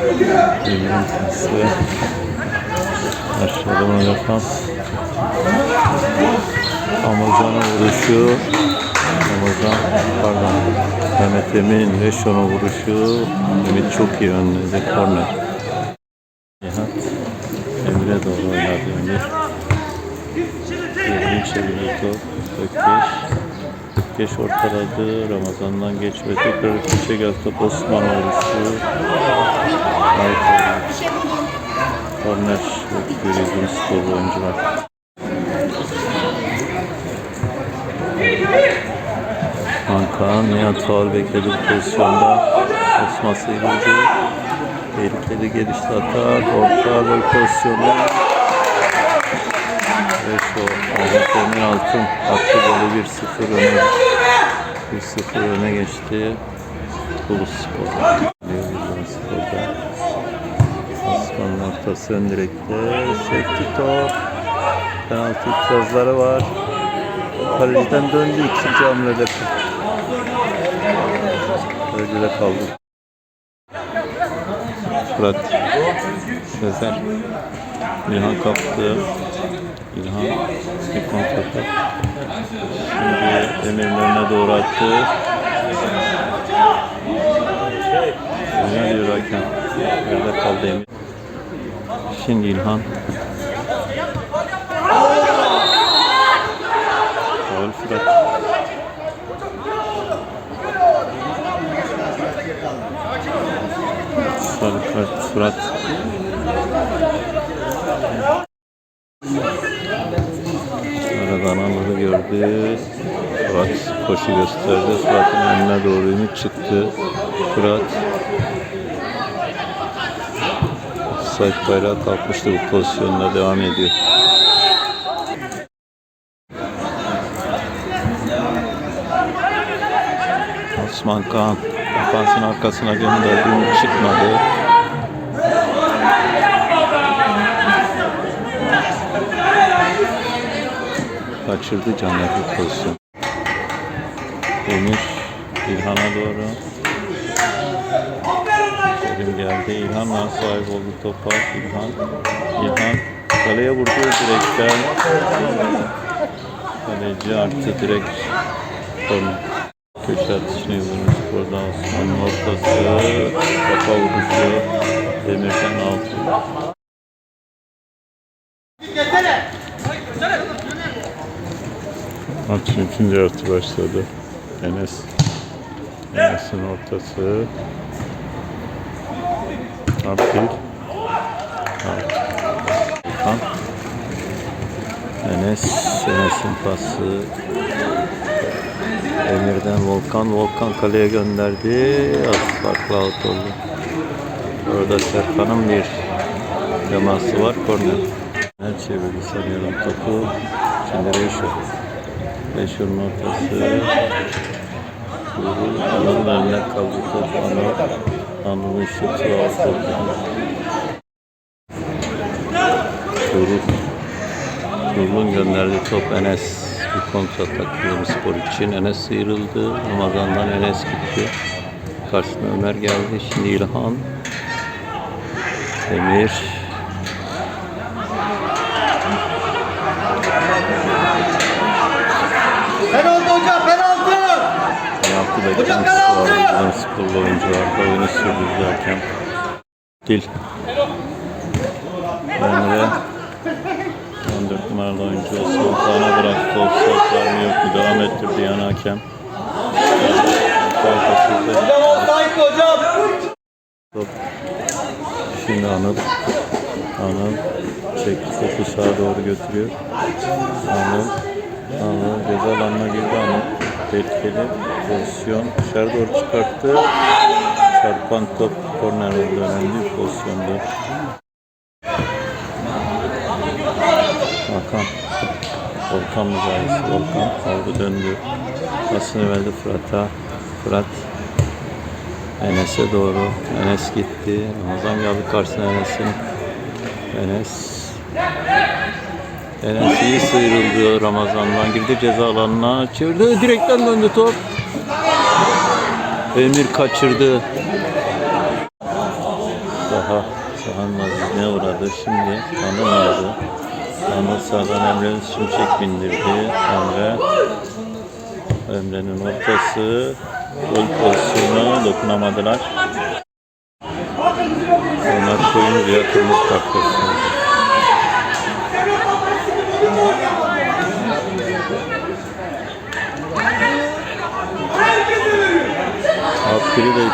Emir'in pası. Aşağıda bunu yapan. Amazon'a vuruşu. Amazon pardon. Mehmet Emin ve şuna vuruşu. Ümit çok iyi önledi. Korner. Nihat Emir'e doğru oynadı Emir. Emir'in çeviriyor top. Ökkeş. Ökkeş ortaladı. Ramazan'dan geçmedi. Tekrar Ökkeş'e geldi top. Osman vuruşu. Korner. Yürüdüğüm spor oyuncular. Kaan Nihat faul bekledi bu pozisyonda. Osman sıyrıldı. Tehlikeli gelişti atar. Orta gol pozisyonu. Ve şu Ahmet Emir Altın attı golü 1-0 öne. 1-0 öne geçti. Ulus Spor. Diyor Spor'da. Osman'ın ortası ön direkte. Sekti top. Penaltı itirazları var. Kaleciden döndü ikinci hamlede. Kalecide kaldı. Fırat. Sezer. İlhan kaptı. İlhan bir kontratak. Şimdi Emir'in önüne doğru attı. Ne diyor hakem? Yerde kaldı Emir. Şimdi İlhan. Faul Fırat. Sarı kart Fırat. Aradan Anıl'ı gördü. Fırat koşu gösterdi. Fırat'ın önüne doğru ümit çıktı. Fırat Offside bayrağı kalkmıştı bu pozisyonda devam ediyor. Osman Kaan defansın arkasına gönderdi. Ümit çıkmadı. Kaçırdı Caner bu pozisyon. Emir İlhan'a doğru. Kerim geldi. İlhan'la sahip oldu topa. İlhan. İlhan kaleye vurdu direkten. Kaleci artı direkt korner. Köşe atışını vurmuş burada Osman'ın ortası. Kafa vuruşu. Demirden altı. Maçın ikinci yarısı başladı. Enes. Enes'in ortası. Abdül. Volkan. Enes. Enes'in pası. Emir'den Volkan. Volkan kaleye gönderdi. Az farklı out oldu. Orada Serkan'ın bir teması var. Korner. Her çevirdi sanıyorum topu. Şimdi Reşo. Reşo'nun ortası. Anıl'ın önüne kaldı top. Anıl. Şutu out oldu. Tuğrul. Tuğrul'un gönderdiği top Enes. Bir kontratak spor için. Enes sıyrıldı. Ramazan'dan Enes gitti. Karşısına Ömer geldi. Şimdi İlhan. Emir. Penaltı hocam penaltı. Penaltı beklentisi Bizim sporlu oyuncularda oyunu sürdürdü hakem. Dil. Emre. 14 numaralı oyuncu Kaan'a bıraktı. Offside var mı yok mu? Devam ettirdi yani hakem. Hocam offside hocam. Şimdi Anıl. Anıl çekti topu sağa doğru götürüyor. Anıl. Anıl ceza alanına girdi Anıl. Tehlikeli pozisyon. Dışarı doğru çıkarttı. Çarpan top korner oldu. Önemli bir pozisyondu. Hakan. Volkan mücadelesi. Volkan aldı döndü. Pasını verdi Fırat'a. Fırat Enes'e doğru. Enes gitti. Ramazan geldi karşısına Enes'in. Enes. Enes iyi sıyrıldı Ramazan'dan. Girdi ceza alanına. Çevirdi. Direkten döndü top. Emir kaçırdı. daha sahanın azizliğine uğradı. Şimdi Anıl aldı. Anıl sağdan Emre Şimşek bindirdi. Emre Emre'nin ortası gol pozisyonu dokunamadılar. Onlar koyunca kırmızı kart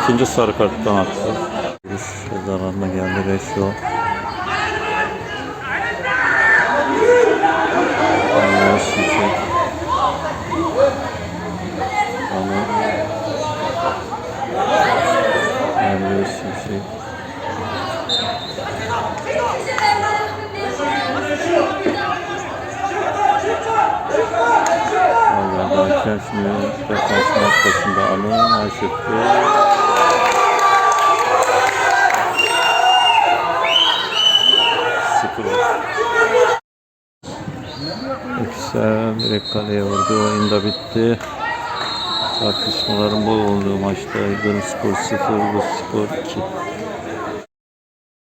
ikinci sarı karttan attı. Vuruş zararına geldi Reşo. Şimşek. Vallahi hakem şimdi defansın arkasında Anıl Ayşet'te. Sıfır oldu. Yüksel direkt kaleye vurdu. Oyun da bitti. Tartışmaların bol olduğu maçta Yıldırım Spor 0, bu Spor 2.